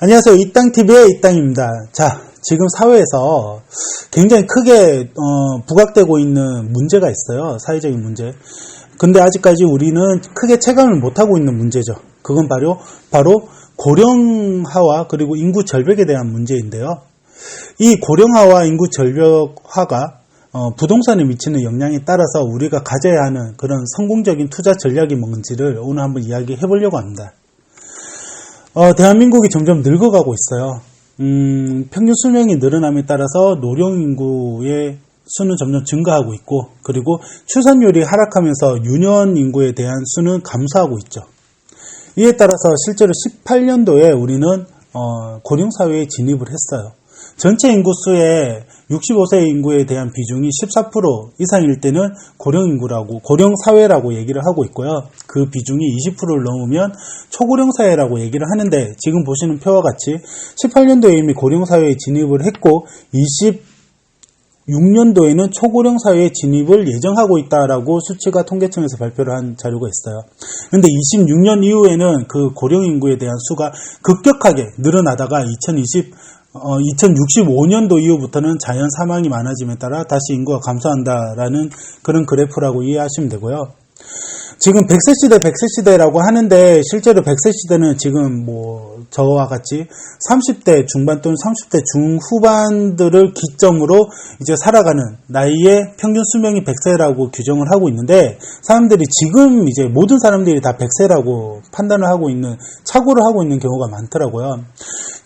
안녕하세요. 이땅TV의 이땅입니다. 자, 지금 사회에서 굉장히 크게 어, 부각되고 있는 문제가 있어요. 사회적인 문제. 근데 아직까지 우리는 크게 체감을 못하고 있는 문제죠. 그건 바로, 바로 고령화와 그리고 인구 절벽에 대한 문제인데요. 이 고령화와 인구 절벽화가 어, 부동산에 미치는 영향에 따라서 우리가 가져야 하는 그런 성공적인 투자 전략이 뭔지를 오늘 한번 이야기해 보려고 합니다. 어, 대한민국이 점점 늙어가고 있어요. 음, 평균 수명이 늘어남에 따라서 노령 인구의 수는 점점 증가하고 있고, 그리고 출산율이 하락하면서 유년 인구에 대한 수는 감소하고 있죠. 이에 따라서 실제로 18년도에 우리는 어, 고령사회에 진입을 했어요. 전체 인구 수의 65세 인구에 대한 비중이 14% 이상일 때는 고령 인구라고 고령 사회라고 얘기를 하고 있고요. 그 비중이 20%를 넘으면 초고령 사회라고 얘기를 하는데 지금 보시는 표와 같이 18년도에 이미 고령 사회에 진입을 했고 26년도에는 초고령 사회에 진입을 예정하고 있다라고 수치가 통계청에서 발표를 한 자료가 있어요. 그런데 26년 이후에는 그 고령 인구에 대한 수가 급격하게 늘어나다가 2020 어, 2065년도 이후부터는 자연 사망이 많아짐에 따라 다시 인구가 감소한다라는 그런 그래프라고 이해하시면 되고요. 지금 100세 시대, 100세 시대라고 하는데 실제로 100세 시대는 지금 뭐 저와 같이 30대 중반 또는 30대 중후반들을 기점으로 이제 살아가는 나이의 평균 수명이 100세라고 규정을 하고 있는데 사람들이 지금 이제 모든 사람들이 다 100세라고 판단을 하고 있는 착오를 하고 있는 경우가 많더라고요.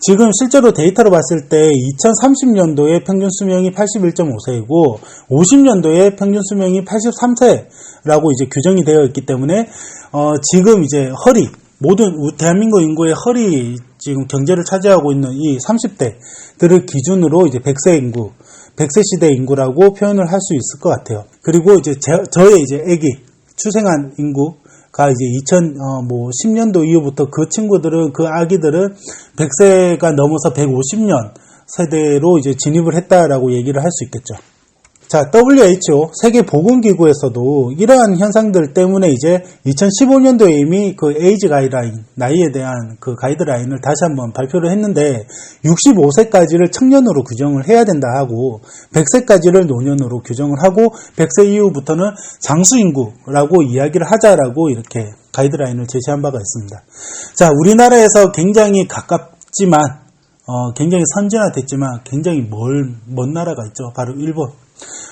지금 실제로 데이터로 봤을 때 2030년도에 평균 수명이 81.5세이고 50년도에 평균 수명이 83세라고 이제 규정이 되어 있기 때문에 어 지금 이제 허리 모든 대한민국 인구의 허리 지금 경제를 차지하고 있는 이 30대들을 기준으로 이제 100세 인구, 100세 시대 인구라고 표현을 할 수 있을 것 같아요. 그리고 이제 제, 저의 이제 아기 출생한 인구 가 이제 2000, 어, 뭐, 10년도 이후부터 그 친구들은, 그 아기들은 100세가 넘어서 150년 세대로 이제 진입을 했다라고 얘기를 할 수 있겠죠. 자, WHO 세계보건기구에서도 이러한 현상들 때문에 이제 2015년도에 이미 그 에이지 가이드라인, 나이에 대한 그 가이드라인을 다시 한번 발표를 했는데 65세까지를 청년으로 규정을 해야 된다 하고 100세까지를 노년으로 규정을 하고 100세 이후부터는 장수인구라고 이야기를 하자라고 이렇게 가이드라인을 제시한 바가 있습니다. 자, 우리나라에서 굉장히 가깝지만 어, 굉장히 선진화됐지만 굉장히 멀, 먼 나라가 있죠. 바로 일본.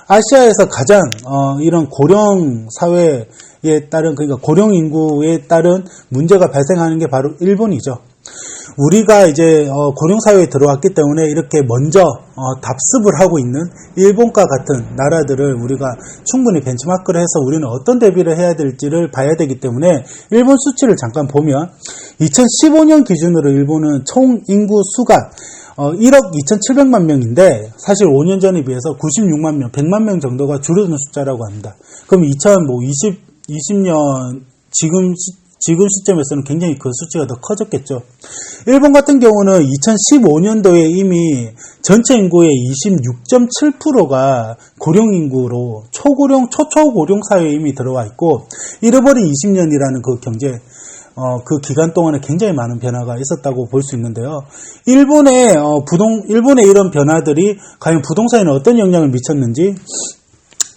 아시아에서 가장 어, 이런 고령 사회에 따른 그러니까 고령 인구에 따른 문제가 발생하는 게 바로 일본이죠. 우리가 이제 어, 고령 사회에 들어왔기 때문에 이렇게 먼저 어, 답습을 하고 있는 일본과 같은 나라들을 우리가 충분히 벤치마크를 해서 우리는 어떤 대비를 해야 될지를 봐야 되기 때문에 일본 수치를 잠깐 보면 2015년 기준으로 일본은 총 인구 수가 어, 1억 2,700만 명인데 사실 5년 전에 비해서 96만 명, 100만 명 정도가 줄어든 숫자라고 합니다. 그럼 2020, 20년 지금 지금 시점에서는 굉장히 그 수치가 더 커졌겠죠. 일본 같은 경우는 2015년도에 이미 전체 인구의 26.7%가 고령 인구로 초고령, 초초고령 사회에 이미 들어와 있고 잃어버린 20년이라는 그 경제 어, 그 기간 동안에 굉장히 많은 변화가 있었다고 볼 수 있는데요. 일본의 어, 부동 일본의 이런 변화들이 과연 부동산에 어떤 영향을 미쳤는지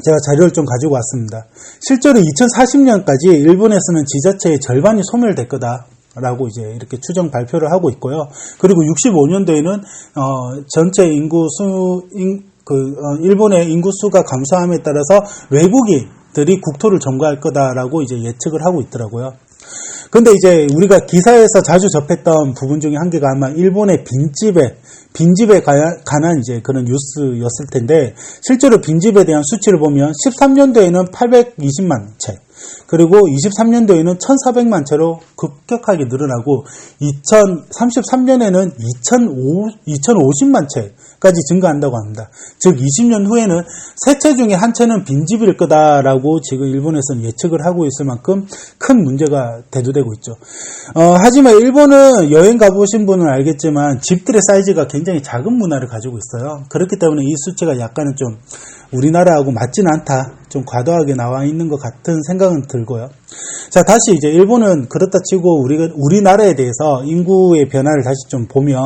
제가 자료를 좀 가지고 왔습니다. 실제로 2040년까지 일본에서는 지자체의 절반이 소멸될 거다. 라고 이제 이렇게 추정 발표를 하고 있고요. 그리고 65년도에는 어, 전체 인구 수, 인, 그 어, 일본의 인구 수가 감소함에 따라서 외국인 들이 국토를 점거할 거다라고 이제 예측을 하고 있더라고요. 근데 이제 우리가 기사에서 자주 접했던 부분 중에 한 개가 아마 일본의 빈집에 빈집에 관한 이제 그런 뉴스였을 텐데 실제로 빈집에 대한 수치를 보면 13년도에는 820만 채 그리고 23년도에는 1,400만 채로 급격하게 늘어나고 2033년에는 2,050만 채 까지 증가한다고 합니다. 즉 20년 후에는 세 채 중에 한 채는 빈집일 거다라고 지금 일본에서는 예측을 하고 있을 만큼 큰 문제가 대두되고 있죠. 어, 하지만 일본은 여행 가보신 분은 알겠지만 집들의 사이즈가 굉장히 작은 문화를 가지고 있어요. 그렇기 때문에 이 수치가 약간은 좀 우리나라하고 맞지는 않다. 좀 과도하게 나와 있는 것 같은 생각은 들고요. 자, 다시 이제 일본은 그렇다 치고 우리가, 우리나라에 대해서 인구의 변화를 다시 좀 보면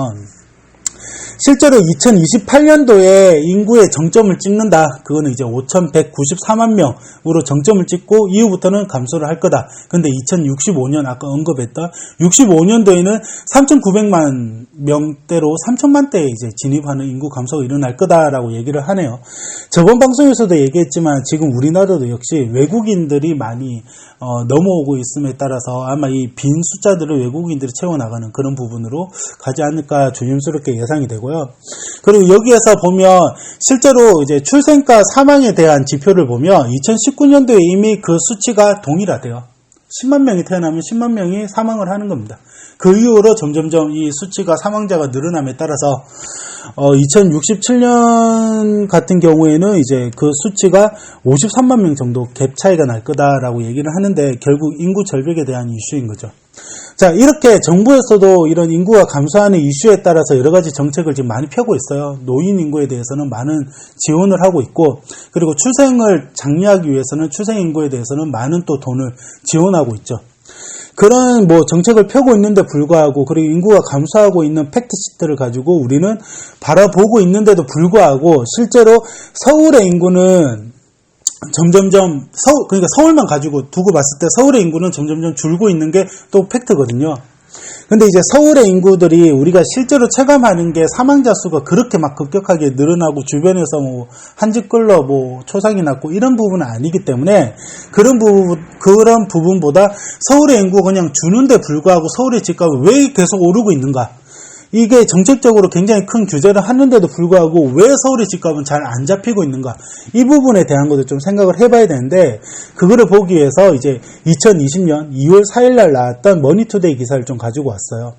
실제로 2028년도에 인구의 정점을 찍는다. 그거는 이제 5,194만 명으로 정점을 찍고 이후부터는 감소를 할 거다. 근데 2065년 아까 언급했던 65년도에는 3,900만 명대로 3천만 대에 이제 진입하는 인구 감소가 일어날 거다라고 얘기를 하네요. 저번 방송에서도 얘기했지만 지금 우리나라도 역시 외국인들이 많이 어, 넘어오고 있음에 따라서 아마 이 빈 숫자들을 외국인들이 채워 나가는 그런 부분으로 가지 않을까 조심스럽게 예상이 되고 요. 그리고 여기에서 보면 실제로 이제 출생과 사망에 대한 지표를 보면 2019년도에 이미 그 수치가 동일하대요. 10만 명이 태어나면 10만 명이 사망을 하는 겁니다. 그 이후로 점점점 이 수치가 사망자가 늘어남에 따라서 어, 2067년 같은 경우에는 이제 그 수치가 53만 명 정도 갭 차이가 날 거다라고 얘기를 하는데 결국 인구 절벽에 대한 이슈인 거죠. 자, 이렇게 정부에서도 이런 인구가 감소하는 이슈에 따라서 여러 가지 정책을 지금 많이 펴고 있어요. 노인 인구에 대해서는 많은 지원을 하고 있고, 그리고 출생을 장려하기 위해서는 출생 인구에 대해서는 많은 또 돈을 지원하고 있죠. 그런 뭐 정책을 펴고 있는데 불구하고 그리고 인구가 감소하고 있는 팩트 시트를 가지고 우리는 바라보고 있는데도 불구하고 실제로 서울의 인구는 점점점 서 그러니까 서울만 가지고 두고 봤을 때 서울의 인구는 점점점 줄고 있는 게 또 팩트거든요. 근데 이제 서울의 인구들이 우리가 실제로 체감하는 게 사망자 수가 그렇게 막 급격하게 늘어나고 주변에서 뭐 한집 끌러 뭐 초상이 났고 이런 부분은 아니기 때문에 그런 부분 그런 부분보다 서울의 인구 그냥 주는데 불구하고 서울의 집값이 왜 계속 오르고 있는가? 이게 정책적으로 굉장히 큰 규제를 하는데도 불구하고 왜 서울의 집값은 잘 안 잡히고 있는가 이 부분에 대한 것도 좀 생각을 해봐야 되는데 그거를 보기 위해서 이제 2020년 2월 4일 날 나왔던 머니투데이 기사를 좀 가지고 왔어요.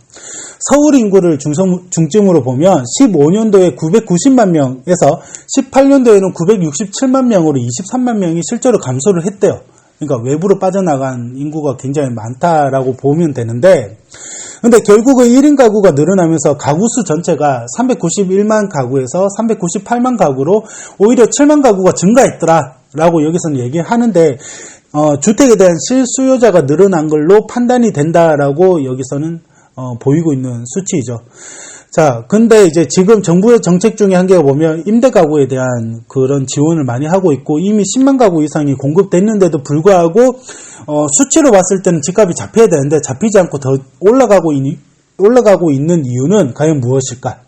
서울 인구를 중점, 중점으로 보면 15년도에 990만 명에서 18년도에는 967만 명으로 23만 명이 실제로 감소를 했대요. 그러니까 외부로 빠져나간 인구가 굉장히 많다라고 보면 되는데 근데 결국은 1인 가구가 늘어나면서 가구 수 전체가 391만 가구에서 398만 가구로 오히려 7만 가구가 증가했더라. 라고 여기서는 얘기하는데, 어, 주택에 대한 실수요자가 늘어난 걸로 판단이 된다라고 여기서는 어, 보이고 있는 수치이죠. 자, 근데 이제 지금 정부의 정책 중에 한 개가 보면 임대 가구에 대한 그런 지원을 많이 하고 있고 이미 10만 가구 이상이 공급됐는데도 불구하고 어, 수치로 봤을 때는 집값이 잡혀야 되는데 잡히지 않고 더 올라가고 있, 올라가고 있는 이유는 과연 무엇일까?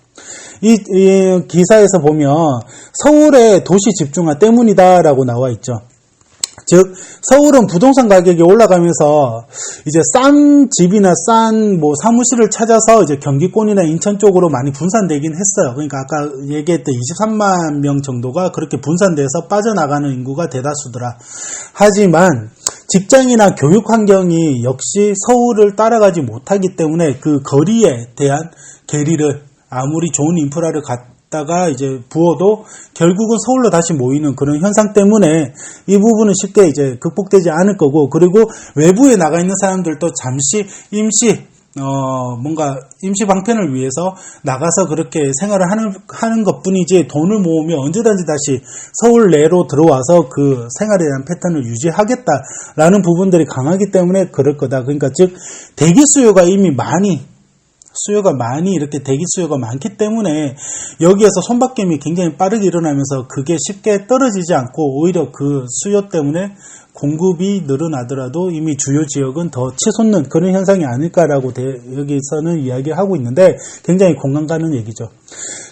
이, 이 기사에서 보면 서울의 도시 집중화 때문이다라고 나와 있죠. 즉 서울은 부동산 가격이 올라가면서 이제 싼 집이나 싼 뭐 사무실을 찾아서 이제 경기권이나 인천 쪽으로 많이 분산되긴 했어요. 그러니까 아까 얘기했던 23만 명 정도가 그렇게 분산돼서 빠져나가는 인구가 대다수더라. 하지만 직장이나 교육 환경이 역시 서울을 따라가지 못하기 때문에 그 거리에 대한 괴리를 아무리 좋은 인프라를 갖 다가 이제 부어도 결국은 서울로 다시 모이는 그런 현상 때문에 이 부분은 쉽게 이제 극복되지 않을 거고 그리고 외부에 나가 있는 사람들도 잠시 임시 어, 뭔가 임시 방편을 위해서 나가서 그렇게 생활을 하는, 하는 것 뿐이지 돈을 모으면 언제든지 다시 서울 내로 들어와서 그 생활에 대한 패턴을 유지하겠다라는 부분들이 강하기 때문에 그럴 거다. 그러니까 즉, 대기 수요가 이미 많이 수요가 많이 이렇게 대기 수요가 많기 때문에 여기에서 손바뀜이 굉장히 빠르게 일어나면서 그게 쉽게 떨어지지 않고 오히려 그 수요 때문에 공급이 늘어나더라도 이미 주요 지역은 더 치솟는 그런 현상이 아닐까라고 여기서는 이야기하고 있는데 굉장히 공감 가는 얘기죠.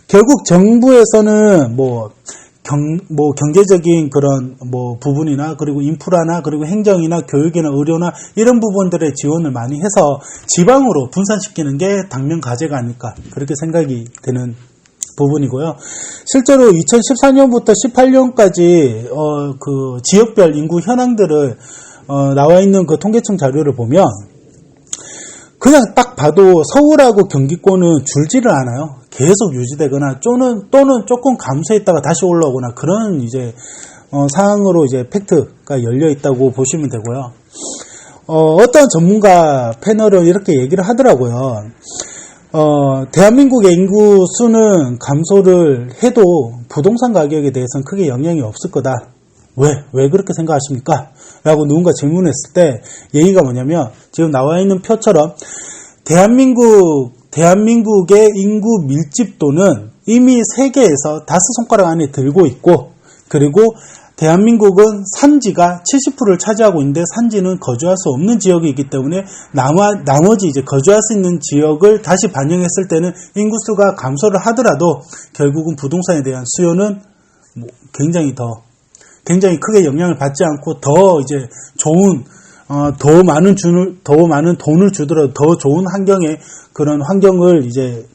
결국 정부에서는 뭐 경, 뭐 경제적인 그런 뭐 부분이나 그리고 인프라나 그리고 행정이나 교육이나 의료나 이런 부분들의 지원을 많이 해서 지방으로 분산시키는 게 당면 과제가 아닐까 그렇게 생각이 되는 부분이고요. 실제로 2014년부터 18년까지 어, 그 지역별 인구 현황들을 어, 나와 있는 그 통계청 자료를 보면 그냥 딱 봐도 서울하고 경기권은 줄지를 않아요. 계속 유지되거나 또는 또는 조금 감소했다가 다시 올라오거나 그런 이제 어, 상황으로 이제 팩트가 열려 있다고 보시면 되고요. 어, 어떤 전문가 패널은 이렇게 얘기를 하더라고요. 어, 대한민국의 인구 수는 감소를 해도 부동산 가격에 대해서는 크게 영향이 없을 거다. 왜? 왜 그렇게 생각하십니까? 라고 누군가 질문했을 때 얘기가 뭐냐면 지금 나와 있는 표처럼 대한민국, 대한민국의 인구 밀집도는 이미 세계에서 다섯 손가락 안에 들고 있고 그리고 대한민국은 산지가 70%를 차지하고 있는데 산지는 거주할 수 없는 지역이기 때문에 나마, 나머지 이제 거주할 수 있는 지역을 다시 반영했을 때는 인구수가 감소를 하더라도 결국은 부동산에 대한 수요는 뭐 굉장히 더 굉장히 크게 영향을 받지 않고 더 이제 좋은 어, 더 많은 주, 더 많은 돈을 주더라도 더 좋은 환경에 그런 환경을 이제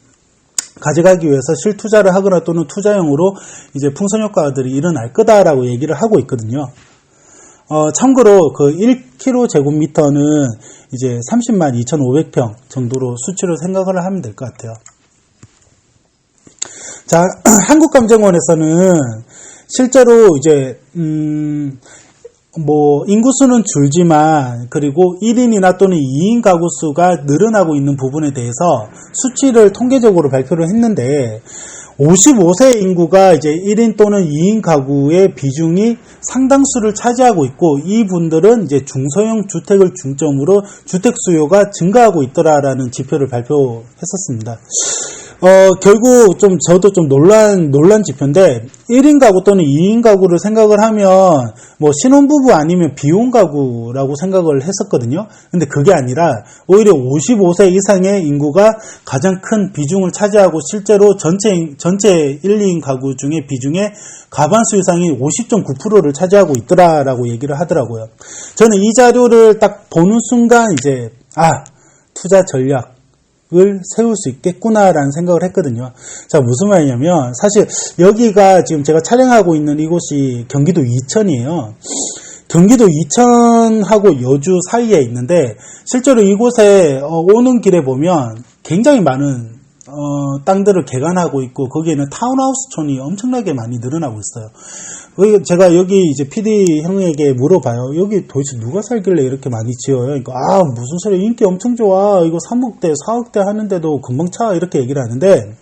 가져가기 위해서 실투자를 하거나 또는 투자용으로 이제 풍선 효과들이 일어날 거다라고 얘기를 하고 있거든요. 어, 참고로 그 1km 제곱미터는 이제 30만 2,500평 정도로 수치로 생각을 하면 될 것 같아요. 자, 한국감정원에서는 실제로 이제 음, 뭐 인구수는 줄지만 그리고 1인이나 또는 2인 가구 수가 늘어나고 있는 부분에 대해서 수치를 통계적으로 발표를 했는데 55세 인구가 이제 1인 또는 2인 가구의 비중이 상당수를 차지하고 있고 이 분들은 이제 중소형 주택을 중점으로 주택 수요가 증가하고 있더라라는 지표를 발표했었습니다. 어, 결국 좀 저도 좀 논란, 논란 지표인데 1인 가구 또는 2인 가구를 생각을 하면 뭐 신혼부부 아니면 비혼 가구라고 생각을 했었거든요. 근데 그게 아니라 오히려 55세 이상의 인구가 가장 큰 비중을 차지하고 실제로 전체, 전체 1, 2인 가구 중에 비중의 과반수 이상이 50.9%를 차지하고 있더라라고 얘기를 하더라고요. 저는 이 자료를 딱 보는 순간 이제 아, 투자 전략, 을 세울 수 있겠구나라는 생각을 했거든요. 자, 무슨 말이냐면, 사실 여기가 지금 제가 촬영하고 있는 이곳이 경기도 이천이에요. 경기도 이천하고 여주 사이에 있는데, 실제로 이곳에 어, 오는 길에 보면 굉장히 많은 어, 땅들을 개간하고 있고 거기에는 타운하우스촌이 엄청나게 많이 늘어나고 있어요. 제가 여기 이제 PD 형에게 물어봐요. 여기 도대체 누가 살길래 이렇게 많이 지어요? 그러니까 아 무슨 소리 인기 엄청 좋아. 이거 3억대, 4억대 하는데도 금방 차 이렇게 얘기를 하는데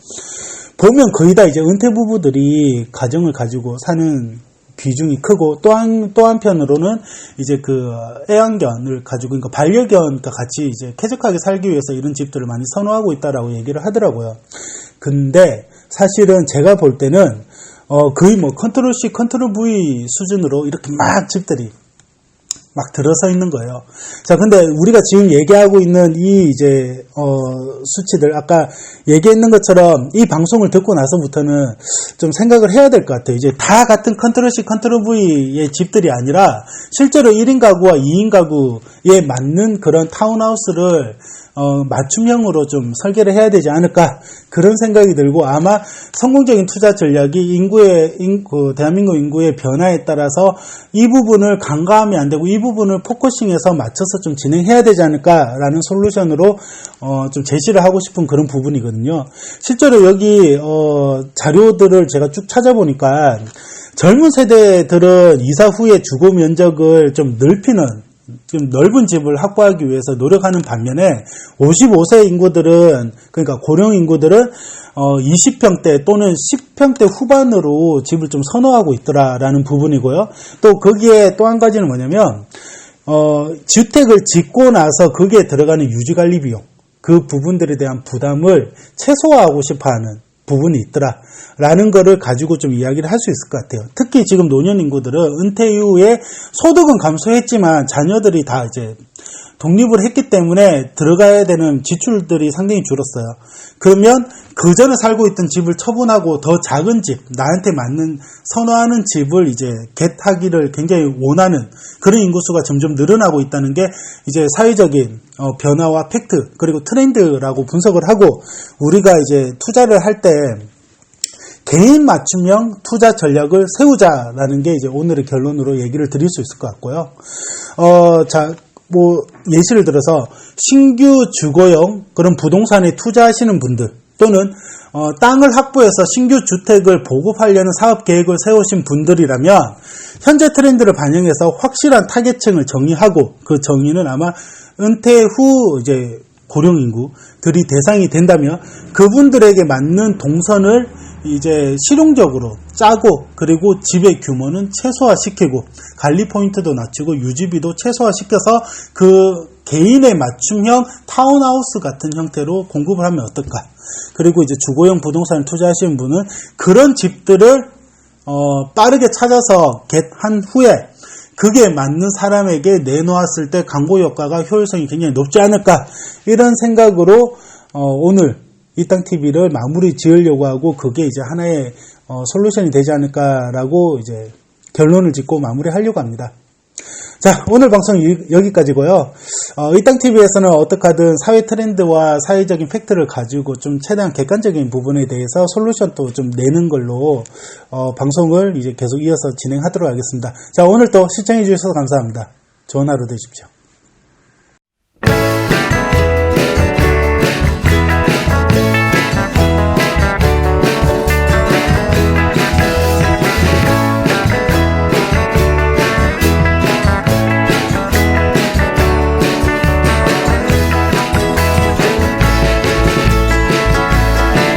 보면 거의 다 이제 은퇴 부부들이 가정을 가지고 사는 비중이 크고 또한 또 한편으로는 이제 그 애완견을 가지고 그러니까 반려견과 같이 이제 쾌적하게 살기 위해서 이런 집들을 많이 선호하고 있다라고 얘기를 하더라고요. 근데 사실은 제가 볼 때는 어 거의 뭐 컨트롤 C, 컨트롤 V 수준으로 이렇게 막 집들이 막 들어서 있는 거예요. 자, 근데 우리가 지금 얘기하고 있는 이 이제 어, 수치들 아까 얘기했는 것처럼 이 방송을 듣고 나서부터는 좀 생각을 해야 될 것 같아요. 이제 다 같은 컨트롤 C, 컨트롤 V의 집들이 아니라 실제로 1인 가구와 2인 가구에 맞는 그런 타운하우스를 어, 맞춤형으로 좀 설계를 해야 되지 않을까 그런 생각이 들고 아마 성공적인 투자 전략이 인구의 인, 그 대한민국 인구의 변화에 따라서 이 부분을 간과하면 안 되고 이 부분을 포커싱해서 맞춰서 좀 진행해야 되지 않을까라는 솔루션으로 어, 좀 제시를 하고 싶은 그런 부분이거든요. 실제로 여기 어, 자료들을 제가 쭉 찾아보니까 젊은 세대들은 이사 후에 주거 면적을 좀 넓히는 좀 넓은 집을 확보하기 위해서 노력하는 반면에 55세 인구들은 그러니까 고령 인구들은 어 20평대 또는 10평대 후반으로 집을 좀 선호하고 있더라라는 부분이고요. 또 거기에 또 한 가지는 뭐냐면 어 주택을 짓고 나서 거기에 들어가는 유지관리 비용 그 부분들에 대한 부담을 최소화하고 싶어하는 부분이 있더라. 라는 거를 가지고 좀 이야기를 할 수 있을 것 같아요. 특히 지금 노년 인구들은 은퇴 이후에 소득은 감소했지만 자녀들이 다 이제 독립을 했기 때문에 들어가야 되는 지출들이 상당히 줄었어요. 그러면 그 전에 살고 있던 집을 처분하고 더 작은 집, 나한테 맞는 선호하는 집을 이제 겟하기를 굉장히 원하는 그런 인구수가 점점 늘어나고 있다는 게 이제 사회적인 어, 변화와 팩트 그리고 트렌드라고 분석을 하고 우리가 이제 투자를 할때 개인 맞춤형 투자 전략을 세우자라는 게 이제 오늘의 결론으로 얘기를 드릴 수 있을 것 같고요. 어, 자, 뭐 예시를 들어서 신규 주거용 그런 부동산에 투자하시는 분들 또는 어, 땅을 확보해서 신규 주택을 보급하려는 사업 계획을 세우신 분들이라면 현재 트렌드를 반영해서 확실한 타겟층을 정의하고 그 정의는 아마 은퇴 후 이제 고령 인구 들이 대상이 된다면 그분들에게 맞는 동선을 이제 실용적으로 짜고 그리고 집의 규모는 최소화시키고 관리 포인트도 낮추고 유지비도 최소화시켜서 그 개인의 맞춤형 타운하우스 같은 형태로 공급을 하면 어떨까? 그리고 이제 주거용 부동산을 투자하시는 분은 그런 집들을 어, 빠르게 찾아서 겟한 후에 그게 맞는 사람에게 내놓았을 때 광고 효과가 효율성이 굉장히 높지 않을까 이런 생각으로 어, 오늘 이 땅 TV를 마무리 지으려고 하고 그게 이제 하나의 어, 솔루션이 되지 않을까라고 이제 결론을 짓고 마무리하려고 합니다. 자, 오늘 방송 이- 여기까지고요. 어, 이땅 TV에서는 어떻게 하든 사회 트렌드와 사회적인 팩트를 가지고 좀 최대한 객관적인 부분에 대해서 솔루션도 좀 내는 걸로 어, 방송을 이제 계속 이어서 진행하도록 하겠습니다. 자, 오늘 또 시청해 주셔서 감사합니다. 좋은 하루 되십시오.